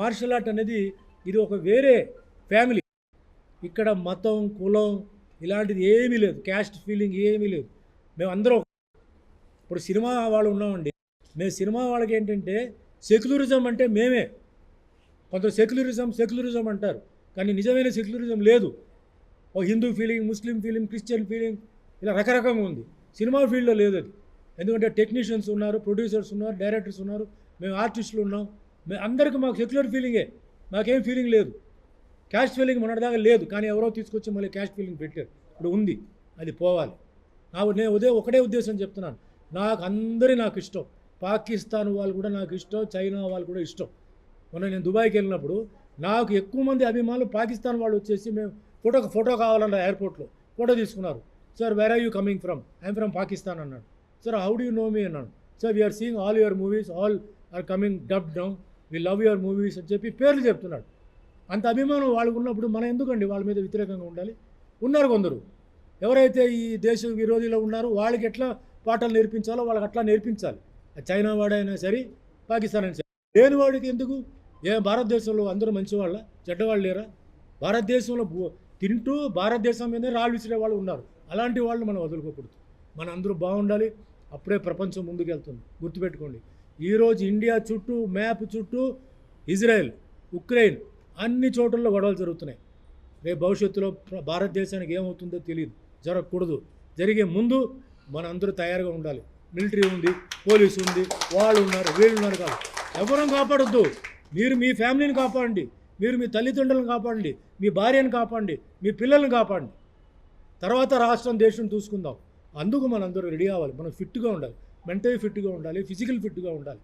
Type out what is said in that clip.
Martial art అనేది ఇది ఒక వేరే ఫ్యామిలీ. ఇక్కడ మతం కులం ఇలాంటిది ఏమీ లేదు. క్యాస్ట్ ఫీలింగ్ ఏమీ లేదు. మేము అందరం ఇప్పుడు సినిమా వాళ్ళు ఉన్నామండి. మేము సినిమా వాళ్ళకి ఏంటంటే సెక్యులరిజం అంటే మేమే. కొంత సెక్యులరిజం సెక్యులరిజం అంటారు. కానీ నిజమైన సెక్యులరిజం లేదు. ఓ Hindu feeling Muslim feeling Christian feeling ఇలా రకరకంగా ఉంది. సినిమా ఫీల్డ్లో లేదు అది. ఎందుకంటే టెక్నీషియన్స్ ఉన్నారు ప్రొడ్యూసర్స్ ఉన్నారు డైరెక్టర్స్ ఉన్నారు. మేము ఆర్టిస్టులు ఉన్నాం. అందరికీ మాకు సెక్యులర్ ఫీలింగే మాకేం ఫీలింగ్ లేదు. క్యాస్ట్ ఫీలింగ్ మొన్నటిదాకా లేదు. కానీ ఎవరో తీసుకొచ్చి మళ్ళీ క్యాస్ట్ ఫీలింగ్ పెట్టారు. ఇప్పుడు ఉంది. అది పోవాలి. నాకు నేను ఉదయం ఒకటే ఉద్దేశం చెప్తున్నాను. నాకు అందరి నాకు ఇష్టం. పాకిస్తాన్ వాళ్ళు కూడా నాకు ఇష్టం. చైనా వాళ్ళు కూడా ఇష్టం. మొన్న నేను దుబాయ్కి వెళ్ళినప్పుడు నాకు ఎక్కువ మంది అభిమానులు పాకిస్తాన్ వాళ్ళు వచ్చేసి మేము ఫోటో ఫోటో కావాలన్నారు ఎయిర్పోర్ట్లో. ఫోటో తీసుకున్నారు. Sir where are you coming from I'm from Pakistan అన్నాడు. Sir how do you know me అన్నాడు. Sir we're seeing all your movies all are coming dub down we love your movies అని చెప్పి పేర్లు చెప్తున్నాడు. అంత అభిమానం వాళ్ళకు ఉన్నప్పుడు మనం ఎందుకండి వాళ్ళ మీద వ్యతిరేకంగా ఉండాలి? ఉన్నారు కొందరు. ఎవరైతే ఈ దేశ విరోధిలో ఉన్నారో వాళ్ళకి ఎట్లా పాటలు నేర్పించాలో వాళ్ళకి అట్లా నేర్పించాలి. చైనా వాడైనా సరే పాకిస్తాన్ అయినా సరే. లేని వాడికి ఎందుకు? ఏ భారతదేశంలో అందరూ మంచివాళ్ళ? చెడ్డవాళ్ళు లేరా? భారతదేశంలో తింటూ భారతదేశం మీదే రాళ్ళు విసిరే వాళ్ళు ఉన్నారు. అలాంటి వాళ్ళు మనం వదులుకోకూడదు. మన అందరూ బాగుండాలి. అప్పుడే ప్రపంచం ముందుకెళ్తుంది. గుర్తుపెట్టుకోండి. ఈరోజు ఇండియా చుట్టూ మ్యాప్ చుట్టూ ఇజ్రాయెల్ ఉక్రెయిన్ అన్ని చోట్లలో గొడవలు జరుగుతున్నాయి. రేపు భవిష్యత్తులో భారతదేశానికి ఏమవుతుందో తెలియదు జరగకూడదు. జరిగే ముందు మనందరూ తయారుగా ఉండాలి. మిలిటరీ ఉంది పోలీసు ఉంది వాళ్ళు ఉన్నారు వీళ్ళు ఉన్నారు కాదు. ఎవరం కాపాడొద్దు? మీరు మీ ఫ్యామిలీని కాపాడండి. మీరు మీ తల్లిదండ్రులను కాపాడండి. మీ భార్యను కాపాడండి. మీ పిల్లల్ని కాపాడండి. తర్వాత రాష్ట్రం దేశం చూసుకుందాం. అందుకు మనందరూ రెడీ అవ్వాలి. మనం ఫిట్గా ఉండాలి. మెంటల్ ఫిట్గా ఉండాలి ఫిజికల్ ఫిట్గా ఉండాలి.